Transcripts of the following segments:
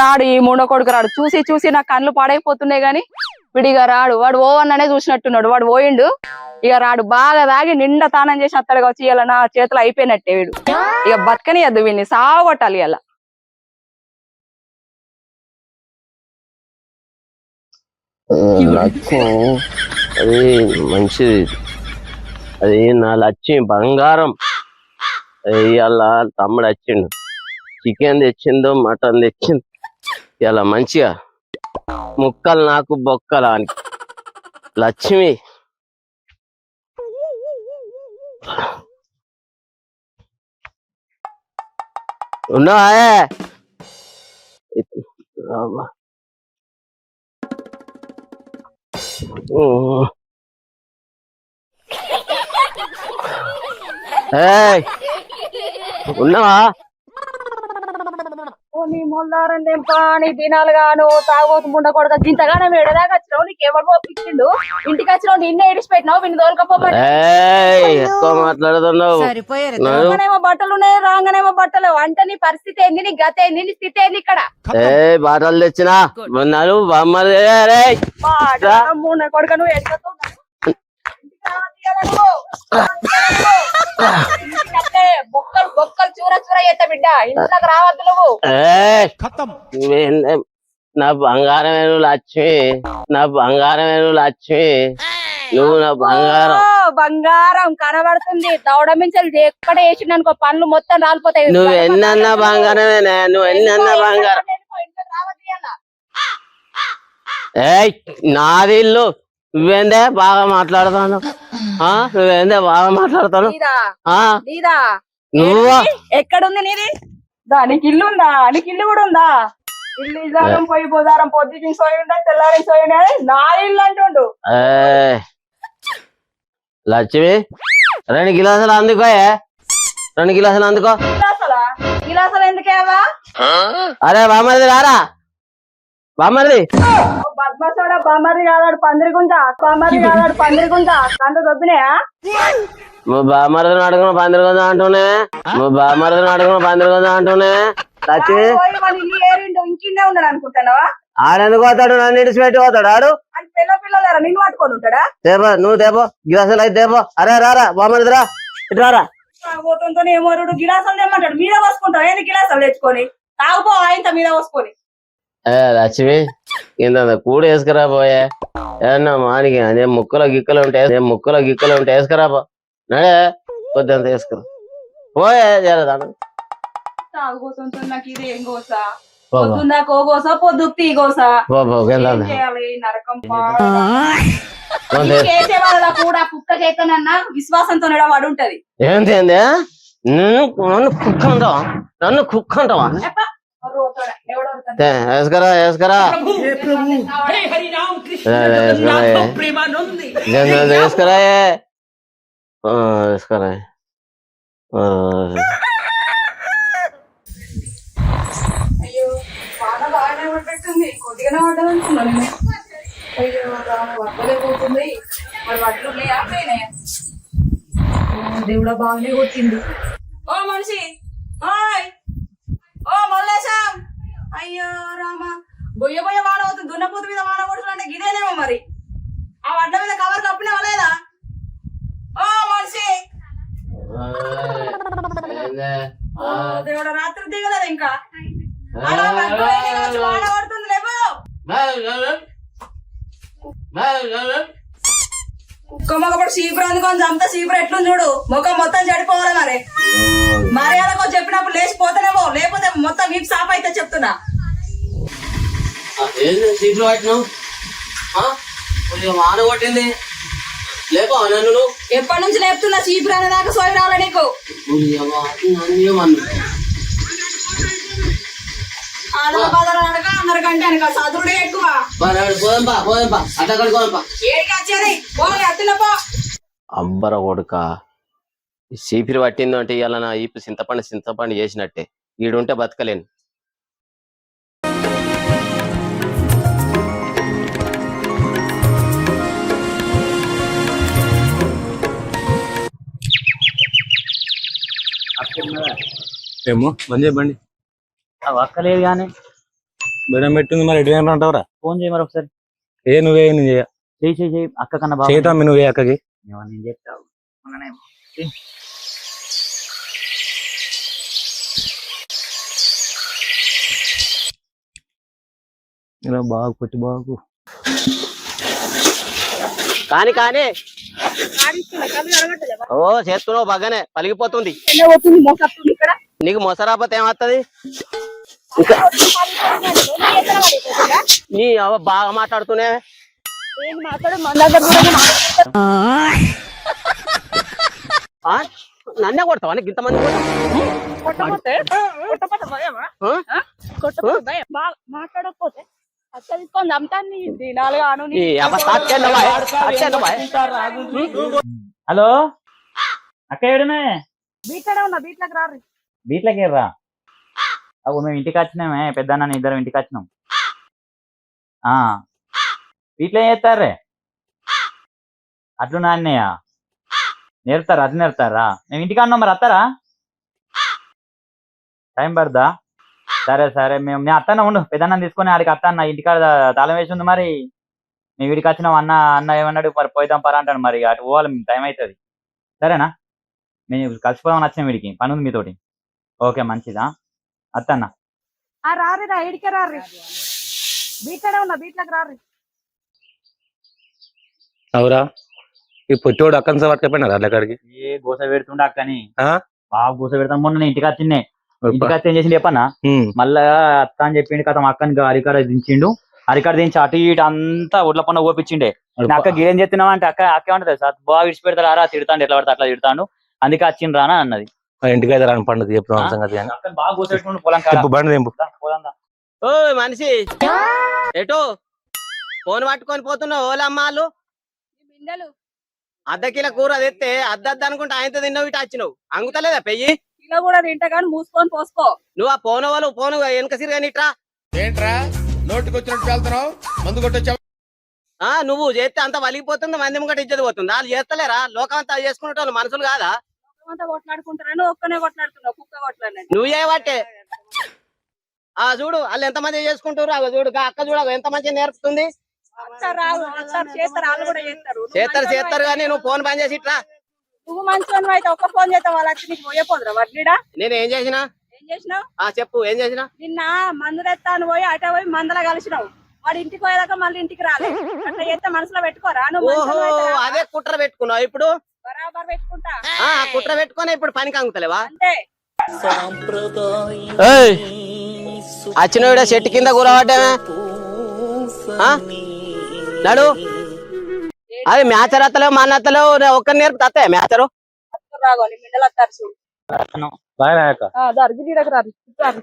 రాడు ఈ మూడో కొడుకు రాడు. చూసి చూసి నా కళ్ళు పాడైపోతున్నాయి గాని విడిగా ఇక రాడు. వాడు ఓవన్ననే చూసినట్టున్నాడు. వాడు పోయిండు. ఇక రాడు. బాగా తాగి నిండా తానం చేసి అత్తడిగా వచ్చి ఇలా నా చేతులు అయిపోయినట్టే వీడు. ఇక బతకనియద్దు వీడిని. సాగొట్టాలి ఇలా లక్ష్యం అది మంచిది. అది నా లక్ష్యం బంగారం. అది ఇవాళ తమ్ముడు వచ్చిండు. చికెన్ తెచ్చిండు మటన్ తెచ్చిండు. ఇలా మంచిగా ముక్కలు నాకు బొక్కలు అని. లక్ష్మి. ఉన్నాయే ఉన్నావా? నీ మొల్లారం దెంప నీ దినాలు గాను తాగోతు ముండ కొడక గింతగానే ఎడదాకా వచ్చినావు. నీకు ఎవడు పంపించిండు ఇంటికి వచ్చినావు నిన్నే ఇడిచి పెట్టినావు వీని. రాగానేమో బట్టలు ఉన్నాయి రాగానేమో బట్టలు అంటే నీ పరిస్థితి ఏంది నీ గత ఏంది నీ స్థితి ఏంది ఇక్కడ? ఏ బాటలు తెచ్చినా. మూడు కొడుక నువ్వు ఎక్కతో బొక్కలు బొక్కలు చూర చూర చేస్తా బిడ్డ. ఇంట్లోకి రావద్దు నువ్వు? నా బంగారమేను లక్ష్మి నా బంగారమేను లక్ష్మి నువ్వు నా బంగారం. ఓ, బంగారం కనబడుతుంది. దౌడ మించలు ఎక్కడ వేసిండు అనుకో పనులు మొత్తం రాలిపోతాయి. నువ్వు ఎన్నన్నా బంగారమేనే నువ్వు ఎన్నన్నా బంగారం. ఇంట్లోకి రావద్దు ఇయ్యాల. ఏయ్ నాది ఇల్లు. నువ్వేందే బాగా మాట్లాడుతాను ఆ? నువ్వేందే బాగా మాట్లాడుతాను నీదా? ఆ? నీదా? నువ్వా? ఎక్కడుంది నీది? దా నీకు ఇల్లు ఉందా నీకు ఇల్లు కూడా ఉందా? ఇల్లు ఇదారం పోయి పోదారం పొద్దుకి సోయి ఉండే తెల్లారి సోయి ఉండే నా ఇల్లు అంటుండు. లక్ష్మి రెండు గిలాసులు అందుకోయే రెండు గిలాసులు అందుకో. గిలాసలా? గిలాసలు ఎందుకేవా? అరే బామ్మది రారా? బామ్మది పద్మసోడ బామ్మది కాదాడు పందిరిగుంట బామ్మది కాదాడు పందిరిగుంట కండు దొబ్బినాయా? మా బామ్మరిని అడుగున పందిరికొందా అంటూనే మా బామ్మరిని అడుగున అంటూనే పోయి మన ఇల్లు ఏరిండు ఇంకిన్నే ఉన్నాడు అనుకుంటున్నావా? ఆడెందుకు పోతాడు? నన్ను ఇడిచి పెట్టి పోతాడు ఆడు. పిల్ల పిల్లలేరా? నిన్ను పట్టుకొని ఉంటాడా? తేపో నువ్వు తేపో. గిలాసులు అయితే తేపో. అరే రారా బామ్మరిది రా ఇటు రారా. పోతుంతో ఏమో గిలాసాలు తెమ్మంటాడు. మీద పోసుకుంటావు? ఏంది గిలాసాలు తెచ్చుకొని? తాగుపో ఆయన మీద పోసుకొని. లక్ష్మి ఇంత కూడ వేసుకురా పోయే. ఏమన్నా మానికి అదే ముక్కలో గిక్కలు ఉంటాయి అదే ముక్కలో గిక్కలు ఉంటాయి వేసుకురా పో. నడే కొద్దింత వేసుకురా. పోయే జరదాను విశ్వాసంతో వాడు ఉంటది ఏంటి నన్ను కుక్క అంటావా నన్ను కుక్క అంటావా ఎప్ప, రోతోడ, ఎవడో ఒకడు. తే, వేసుకురా వేసుకురా हे हरि राम कृष्ण रे, रे, जगन्नाथ रे। प्रेमानंद జల్ది వేసుకురా ఏ. ఆ, వేసుకురా ఆ, అయ్యో వాన బాగానే పడ్డట్టుంది కొద్దిగానే పడ్డది అనుకున్నాను నేను. అయ్యో రామ వర్షలే పోతుంది మరి వడ్లు ఉన్నాయా పోయినాయా ఓ, దేవుడా బాగానే కొట్టింది ఓ మనిషి ఓయ్ ఓ మల్లేశం అయ్యో రామ. బొయ్య బొయ్య వాన అవుతుంది దున్నపోతు మీద వాన కొడుతుందంటే గిదేనేమో మరి. ఆ వడ్ల మీద కవర్ కప్పినావా లేదా? ఓ మనిషి. దేవుడు రాత్రి దిగలేదు ఇంకా? అలా వడ్ల మీద వచ్చి వాన కొడుతుంది మొక్కడు సీపురు అందుకొని చంపితే సీపురు ఎట్లుంది చూడు? ముఖం మొత్తం చెడిపోవాలి మరి? మర్యాదకు చెప్పినప్పుడు లేచిపోతేనేమో లేకపోతే మొత్తం వీపు సాఫ్ అయితే చెప్తున్నా. పట్టినావు వాన కొట్టింది. లేపా నన్ను ఎప్పటి నుంచి లేపుతున్నా సీపురు దాకా సోయి నీకు? ఆదర బాదర అనక అందరికంటే అనక చదువుడే ఎక్కువ. పోదంపా పోదంపా అట్లా కడుకోదంపా ఏడికి వచ్చేది? పోనీ అత్తినపో అబ్బర కొడుక చీపిరి పట్టిందంటే ఇవాళ నా ఈపు చింతపండు చింతపండు చేసినట్టే. ఈడుంటే బతకలేను. ఏమో బంద్ బండి. ఒక్కలేదు కానీ. బిడం పెట్టింది మరి ఎటు అంటావురా? ఫోన్ చేయి మరి ఒకసారి. ఏ నువ్వే నేను చేయ? చేయి చేయి చేయి. అక్క కన్నా బాగా చేద్దాం నువ్వే అక్కకి. నేను చెప్తావు ఇలా బాగు కొట్టి బాగు. కానీ కానీ. ఓ చేస్తున్నావు బాగానే. పలిగిపోతుంది. నీకు మొసరాపతి ఏమవుతుంది నీ బాగా మాట్లాడుతూనే? నన్నే కొడతావా? ఇంతమంది మాట్లాడకపోతే. హలో? అక్క ఏడునే బీట్లోకి రారు వీట్లకి రా అవు మేము ఇంటికి వచ్చినామే పెద్ద నాన్న ఇద్దరం ఇంటికి వచ్చినాం. ఆ. వీటిలో ఏం చేస్తారే అట్లు నాన్నయ్య నేర్తారా అది నేర్తారా మేము ఇంటికి అన్నాం మరి వస్తారా టైం పడదా సరే సరే మేము నేను అత్తన్న ఉండు. పెద్దన్న తీసుకొని ఆడికి అత్తన్న ఇంటికాడ తాళం వేసి ఉంది మరి. మేము వీడికి వచ్చినాం అన్న అన్న ఏమన్నాడు? మరి పోయిదాం పరా అంటాడు మరి. అటు పోవాలి మేము టైం అవుతుంది సరేనా? మేము కలిసిపోదామని వచ్చినాం వీడికి పని ఉంది మీతోటి. ఓకే మంచిదా? అత్తన్న. ఆ రారు రా ఇడికే రారు బీట్లోనే ఉన్నా బీట్లోకి రారు అవురా ఈ పొట్టోడు అక్కని పట్టుకపోయినారా అక్కడికి ఏ గోస పెడుతుండే అక్కని. ఆ? బాగా గోస పెడతాం మొన్న నేను ఇంటికి వచ్చిండే ఇంటికి వచ్చి ఏం చేసిండు చెప్పన్నా? మళ్ళా అత్త అని చెప్పిండు కథ అక్కని అరికాడ దించిండు. అరికాడ దించి అటు ఇటు అంతా ఒడ్ల పన్న ఓపించిండే అక్క గీరేం చెప్తున్నావా అంటే అక్క అక్క ఏమంటది సార్ బాగా విడిచి పెడతారా రా తిడతాండు ఎట్లా పడితే అట్లా తిడతాను అందుకే వచ్చిండ్రా అని అన్నది. ఇంటికి అయితే రాని పండుగ చెప్తున్నాం? సంగతి బండి తెంపు. ఓ మనిషి. ఎటు? ఫోన్ పట్టుకొని పోతున్నావు ఓలమ్మాలు ఈ బిందెలు. అర్ధ కిలో కూర తెస్తే అద్దద్ద అనుకుంటే ఆయనతో తిన్నావు ఇటు వచ్చినావు. అంగుతలేదా పెయ్యి? కిలో కూడా తింటా కానీ మూసుకొని పోసుకో. నువ్వు ఆ పోన వాళ్ళు పోను వెనక సిరిగా ఇట్రా. ఏంట్రా? వెళ్తున్నావు? మందు కొట్టొచ్చా ఆ నువ్వు చేస్తే అంత వలిగిపోతుంది మంది ముంగట ఇజ్జత పోతుంది. వాళ్ళు చేస్తలేరా? లోకం అంతా చేసుకునే మనుషులు కాదా? అంతా కొట్లాడుకుంటారని ఒక్కనే కొట్లాడుతున్నావు కుక్క నువ్వు చేయబట్టే ఆ చూడు వాళ్ళు ఎంత మంది చేసుకుంటారు అగో చూడు అక్క చూడ ఎంత మంచిగా నేర్పుతుంది. చేస్తారు చేస్తారు. కానీ నువ్వు ఫోన్ బంద్ చేసి ఇట్రా. నువ్వు మంచి అయితే ఒక్క ఫోన్ చేస్తావు వాళ్ళు వచ్చి నీకు పోయపోదురా వడ్లీడా నేను ఏం చేసినా? ఏం చేసినావు? ఆ చెప్పు ఏం చేసినా? నిన్న మందు తెస్తాను పోయి అటే పోయి మందల కలిసినావు. వాడు ఇంటికి పోయేదాకా మళ్ళీ ఇంటికి రాలే అట్లా చేస్తే మనసులో పెట్టుకోరా? నువ్వు. అదే కుట్ర పెట్టుకున్నావు. ఇప్పుడు బరాబర్ పెట్టుకుంటా. ఆ కుట్ర పెట్టుకొని ఇప్పుడు పనికి అంగుతలేవా? అంతే. వచ్చిన చెట్టు కింద కూరబడ్డామే ఆ? నడు. అది మ్యాచర్ అత్తలేవు మన అత్తలేవు ఒక్కరి నేర్పు తత్తే మ్యాచరు? రాగోని మిండలు వస్తారు చూడు. బాగా అక్క జరిగి తీరకు రారు రారు.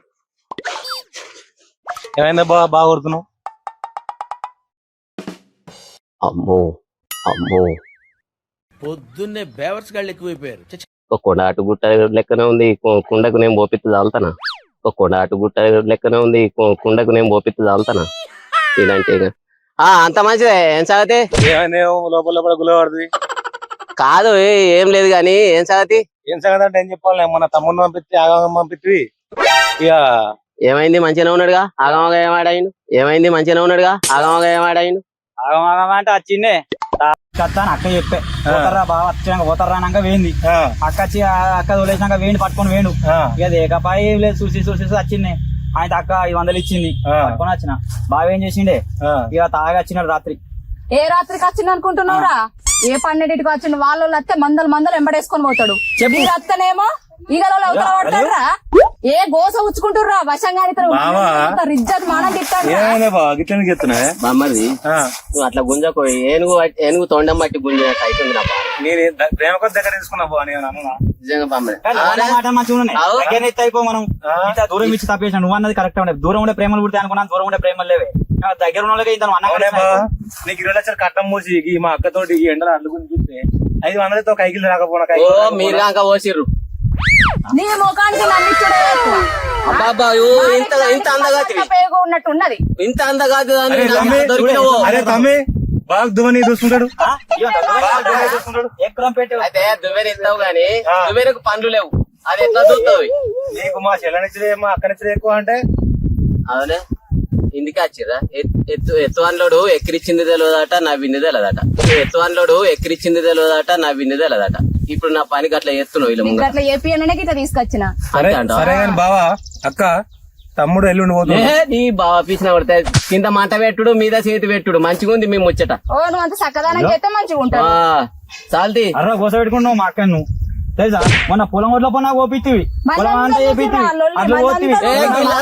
ఏమైందా బాగా బాగా కొడుతున్నావు? అమ్మో అమ్మో. పొద్దున్నే బేవర్స్ గాళ్ళు ఎక్కువైపోయారు. ఒక కొండ అటు గుట్ట లెక్కనే ఉంది కుండకు నేను పోపిత్తు చాలుతానా ఒక కొండ అటు గుట్ట లెక్కనే ఉంది కుండకు నేను పోపిత్తు చాలుతానా ఇలాంటి అంత మంచిదే. ఏం సంగతి? లోపల లోపల గులపడుతుంది కాదు ఏ- ఏం లేదు గాని ఏం సంగతి? ఏం సంగతి అంటే ఏం చెప్పాలి? మన తమ్ముడిని పంపిస్తే ఆగమం పంపిత్తివి ఇక ఏమైంది? మంచిగానే ఉన్నాడుగా? ఆగమగా ఏమాడాయిండు ఏమైంది? మంచిగానే ఉన్నాడుగా? ఆగమగా ఏమాడాయిండు ఆగమాగం అంటే వచ్చిండే కత్తాను అక్క చెప్పే. పోతారా బాగా వచ్చినాక పోతారా అనక వేయింది అక్క వచ్చి అక్క వదిలేసినాక వేణి పట్టుకొని వేణు ఇక ఏకపాయి లేదు చూసి చూసి వచ్చింది. ఆయన అక్క ఐదు వందలు ఇచ్చింది. పట్టుకొని వచ్చిన. బాగా ఏం చేసిండే. ఇక తాగా వచ్చినాడు రాత్రి. ఏ రాత్రికి వచ్చింది అనుకుంటున్నావురా? ఏ పన్నెండింటికి వచ్చిండు? వాళ్ళ వస్తే మందలు మందలు ఎంబడేసుకొని పోతాడు. చెప్పు. వస్తేనేమో ఈగలలో అవతల పడతాడురా ఏ గోస ఉచ్చుకుంటుర్రా వశంగా. ఇజ్జత్ మనం బామ్మది నువ్వు అట్లా గుంజకు ఏనుగు ఏనుగు తొండం బట్టి అవుతుంది నా ద- ప్రేమ కొద్ది దగ్గర తీసుకున్నా నేను అన్నా నిజంగా అయిపో మనం. దూరం ఇచ్చి తప్పేసిన నువ్వు అన్నది కరెక్ట్ ఉండే. దూరం ఉండే ప్రేమలు పుడితే అనుకున్నాను దూరం ఉండే ప్రేమలు లేవే. దగ్గర ఉన్న వాళ్ళకి ఇంత అన్న. నీకు ఇరవై లక్షలు కట్టం మూసి ఈ మా అక్కతోటి ఈ ఎండలు అడ్డుకుని చూస్తే ఐదు వందలతో కైకిలు కైకిలు మీరు కాక పోసిర్రు నీ ముఖానికి ఇంత ఇంత అందగాతివి. పేగు ఉన్నట్టు ఉన్నది ఇంత అందగాదు అని అరే తమ్మి, దొరికినవు? అరే బాగా చూసుకుంటాడు అయితే దువ్వెన ఇస్తావు గాని. దువ్వెనకు పండ్లు లేవు. అది ఎట్లా చూస్తావు నీకు మా చెల్లనిచ్చలే మా ఎక్కువ అంటే? అవునే? ఇందుకే వచ్చిర్రా? ఎత్- ఎత్తు ఎత్తు అన్లోడు ఎక్కిరిచ్చింది తెలియదట నా వింది తెలియదట ఎత్తు అన్లోడు ఎక్కిరిచ్చింది తెలియదట నా వింది తెలియదట ఇప్పుడు నా పనికి అట్లా ఎత్తున్నావు ఇలా ముంగట. అట్లా చెప్పి అన్ననే గిట్లా తీసుకొచ్చిన సరే అంతే అంటావా? సరే కానీ బావా అక్క తమ్ముడు ఎల్లుండి పోతుంది ఏ, నీ బావ పీసిన పడితే కింద మంట పెట్టుడు మీద చేతి పెట్టుడు. మంచిగా ఉంది మీ ముచ్చట. ఓ నువ్వు అంత చక్కదానం చేస్తే మంచిగా ఉంటావు. ఆ, చాల్ది అర్ర గోస పెట్టుకున్నావు మా అక్క నువ్వు తెలుసా? మొన్న పొలం ఒడ్ల పో నాకు ఓపిత్తివి పొలం అంతా చేపిత్తివి అట్లా పోతివి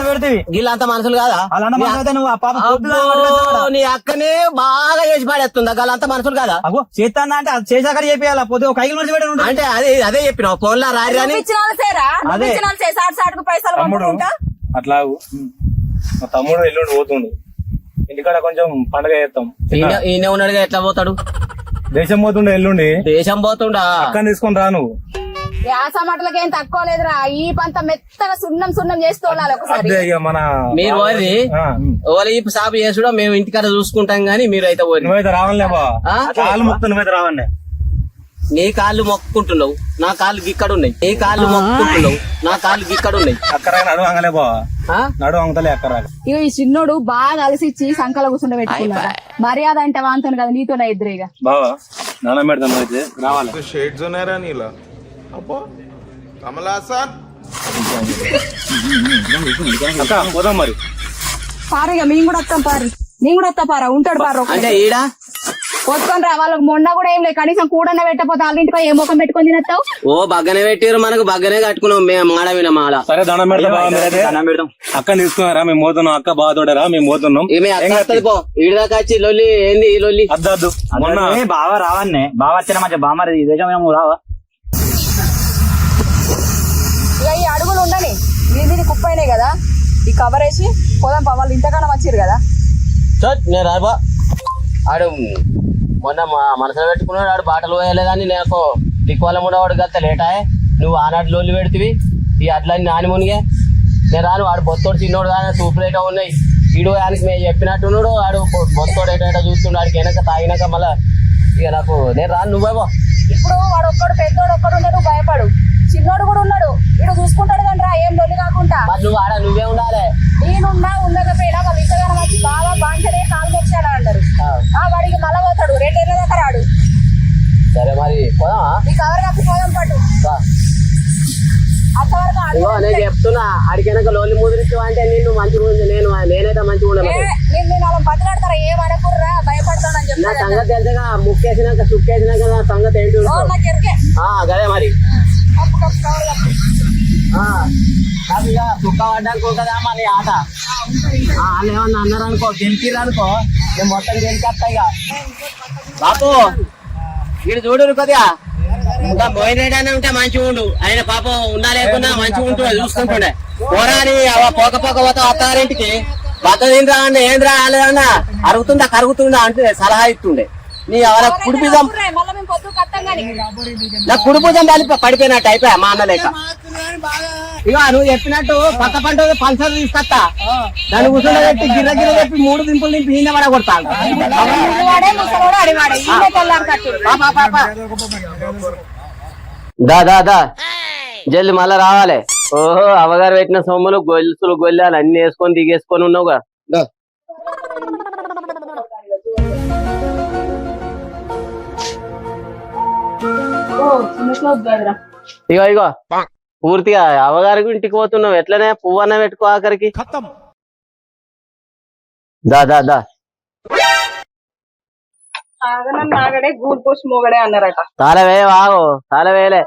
పెడతావి. వీళ్ళంత మనుషులు కాదా? అలాంటి మాట అయితే నువ్వు ఆ పాప పొద్దున అబ్బో, నీ అక్కనే బాగా చేసి పడేస్తుందా. వాళ్ళంతా మనుషులు కాదా? అగో చేస్తానా అంటే అది చేసాక చేపియాల పొద్దు ఒక కైకి మనిషి అంటే అదే అదే చెప్పిన ఫోన్లో రారి అని. అదే. పైసలు అట్లా. మా తమ్ముడు ఎల్లుండి పోతుండు. ఇంటికాడ కొంచెం పండగ చేస్తాం ఈయన ఈయన ఉన్నాడుగా ఎట్లా పోతాడు? దేశం పోతుండే ఎల్లుండి. దేశం పోతుండా? అక్కని తీసుకొని రా నువ్వు. యాస మటలకి ఏం తక్కువ లేదురా. ఈ పంత మెత్తగా సున్నం సున్నం చేస్తూ ఉండాలి ఒకసారి. అదే ఇక మన మీరు పోయి ఆ, ఓలి సాపు చేసుడో మేము ఇంటికాడ చూసుకుంటాం గానీ మీరు అయితే పోయి. నువ్వైతే రావాలే బా. ఆ? కాలు మొత్తం నువ్వైతే రావాలే నీ కాళ్ళు మొక్కుకుంటున్నావు నా కాళ్ళు గిక్కడున్నాయి. నీ కాళ్ళు మొక్కుకుంటున్నావు నా కాళ్ళు గిక్కడున్నాయి. అక్కరా నడు అంగలే బా. ఆ? నడు అంగతలే అక్కరా ఇగో ఈ చిన్నోడు బాగా అలసిచ్చి సంకల కూర్చుండ పెట్టుకున్నాడు. మర్యాద అంటే వాంతను కదా నీతోనే ఇద్దరేగా బావా నాన్న పెడతాం అయితే. రావాలి. షేడ్స్ ఉన్నాయరా నీలా అబ్బో కమలాసన్ అక్క పోదాం మరి. పారిగా మేము కూడా వస్తాం పారి. నేను కూడా వస్తా పారా. ఉంటాడు పారు అంటే ఈడ? కొట్టుకొని రా వాళ్ళకి మొండ కూడా ఏం లేదు. కనీసం కూడన్న పెట్టకపోతే వాళ్ళ ఇంటికి ఏ ముఖం పెట్టుకొని తినస్తావు? ఓ బగ్గనే పెట్టారు మనకు. బగ్గనే కట్టుకున్నాం మేము. మాడ విన మాడ. సరే దండం పెడతా అక్క తీసుకున్నారా? మేము పోతున్నాం. అక్క బాగా తోడరా మేము పోతున్నాం. ఈడదాకా వచ్చి లొల్లి ఏంది ఈ లొల్లి? అద్దద్దు. మొన్న ఏ బావ రావన్నే. బావ వచ్చిన మంచి దేశం ఏమో రావా? ఇక ఈ అడుగులు ఉండని. దీని మీద కుప్ప అయినాయి కదా. ఈ కవర్ వేసి పోదాం పా వాళ్ళు ఇంతకన్నా వచ్చిరు కదా. నేను రాబా. ఆడు మొన్న మా మనసులో పెట్టుకున్నాడు ఆడు బాటలు పోయలే కానీ నాకు దిక్కువల్ల మూడవాడు గత లేటాయే నువ్వు ఆనాటి లోళ్ళు పెడితివి ఈ అట్లని నాని మునిగే. నేను రాను వాడు బొత్తోడు చిన్నోడు కానీ సూపరేట్ ఉన్నాయి. ఈడు ఆయనకి మేము చెప్పినట్టున్నాడు ఆడు బొ- బొత్తోడు ఏంటంటే చూస్తుండు ఆడికి వెనక తాగినాక మళ్ళా ఇక నాకు నేను రాను నువ్వే పో ఇప్పుడు వాడు ఒక్కడు పెద్దోడు ఒక్కడు ఉన్నాడు భయపడు. చిన్నోడు కూడా ఉన్నాడు వీడు చూసుకుంటాడు కానీ రా ఏం లొల్లి కాకుండా. నువ్వు ఆడ నువ్వే ఉండాలి. నేనున్నా ఉండకపోయినా వాళ్ళు ఇంతగానం వచ్చి బాగా బాంచడే కాలు మొచ్చాడు అంటారు ఆ. వాడికి మళ్ళా పోతాడు రేట్ ఏళ్ళ దాకా రాడు. సరే మరి పోదామా? ఈ కవర్ కప్పి పోదాం పట్టు. ఇగో నేను చెప్తున్నా ఆడికి వెనక లోన్లు ముదిరించు అంటే నిన్ను మంచిగా ఉంది నేను నేనైతే మంచిగా ఏ, ఉండను నేను అలా బతిలాడతారా ఏం అనకుర్రా భయపడతానని నా చెప్తాను సంగతి తెలుసుగా ముక్కేసినాక సుక్కేసినాక నా సంగతి ఏంటి గదే మరి. Cup cup cover cup. ఆ, కాదు ఇక సుక్క పడ్డానికి ఉంటుందా మరి ఆట? ఆ, వాళ్ళు ఏమన్నా అన్నారు అనుకో గెలిచిర్రు అనుకో నేను మొత్తం గెలిచేస్తా ఇక. బాపు వీడు చూడు కొద్దిగా. ఇంకా పోయినడనే ఉంటే మంచిగా ఉండు. ఆయన పాపం ఉన్నా లేకున్నా మంచిగా ఉంటుండే చూసుకుంటుండే. పోరాని అవ పోక పోక పోతా అత్తారింటికి బద్ద తినరా అన్న ఏంద్రా అన్న? అరుగుతుందా కరుగుతుందా అంటే సలహా ఇస్తుండే. నీ అవల కుడిపిజం నా కుడిపుజం కలిపి పడిపోయినట్టు అయిపోయా మా అన్న లేక. ఇక నువ్వు చెప్పినట్టు కొత్త పంట పంచర్ తీసుకొస్తా. దాన్ని కూర్చోబెట్టి గిర్ర గిర్ర చెప్పి మూడు దింపులు నింపి ఈయన పడ కొడతా వాడే ముసలోడు అడివాడే ఈయన తెల్లారు కట్టు. దా దా దా. జల్ది మళ్ళా రావాలి. ఓహో అవగారు పెట్టిన సొమ్ములు గొలుసులు గొల్లాలు అన్ని వేసుకొని దిగేసుకొని ఉన్నావుగా ఇగో ఇగో. పూర్తిగా అవగారి ఇంటికి పోతున్నావు. ఎట్లనే? పువ్వన్న పెట్టుకో ఆఖరికి. దా దా దా. ఆగనన్న నాగడే గూడ్ పోస్ట్ మోగడే అన్నారట. తాళవే వాగు తాళవేలే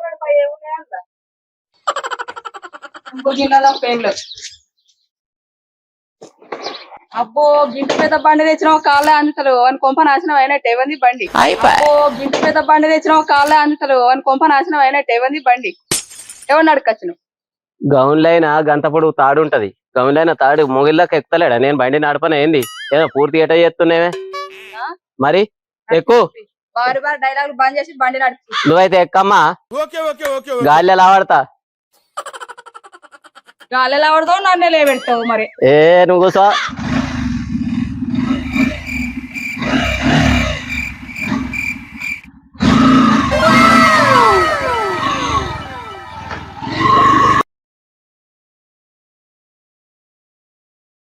అబ్బో గింటి పెద్ద బండి తెచ్చినావు కాళ్ళే అందుతలు. అని కొంప నాశనం అయినట్టు ఏవంది బండి? అబ్బో గింటి పెద్ద బండి తెచ్చినావు కాళ్ళే అందుతలు. అని కొంప నాశనం అయినట్టు ఏవంది బండి? ఎవరిని అడగచ్చును గౌన్లైన గంత పొడుగు తాడు ఉంటది గౌన్లైన తాడు మొగిల్లోకి ఎక్కుతలేడా? నేను బండి నడపన ఏంది? ఏదో పూర్తి ఎట చేస్తున్నావే? మరి? ఎక్కువ వారి వారి డైలాగులు బంద్ చేసి బండి నడిపి. నువ్వైతే ఎక్కమ్మా? ఓకే ఓకే ఓకే గాలి ఎలా పడతా గాలి ఎలా పడతావు నన్ను లేబెడతావు మరి. ఏ నువ్వు కూసో.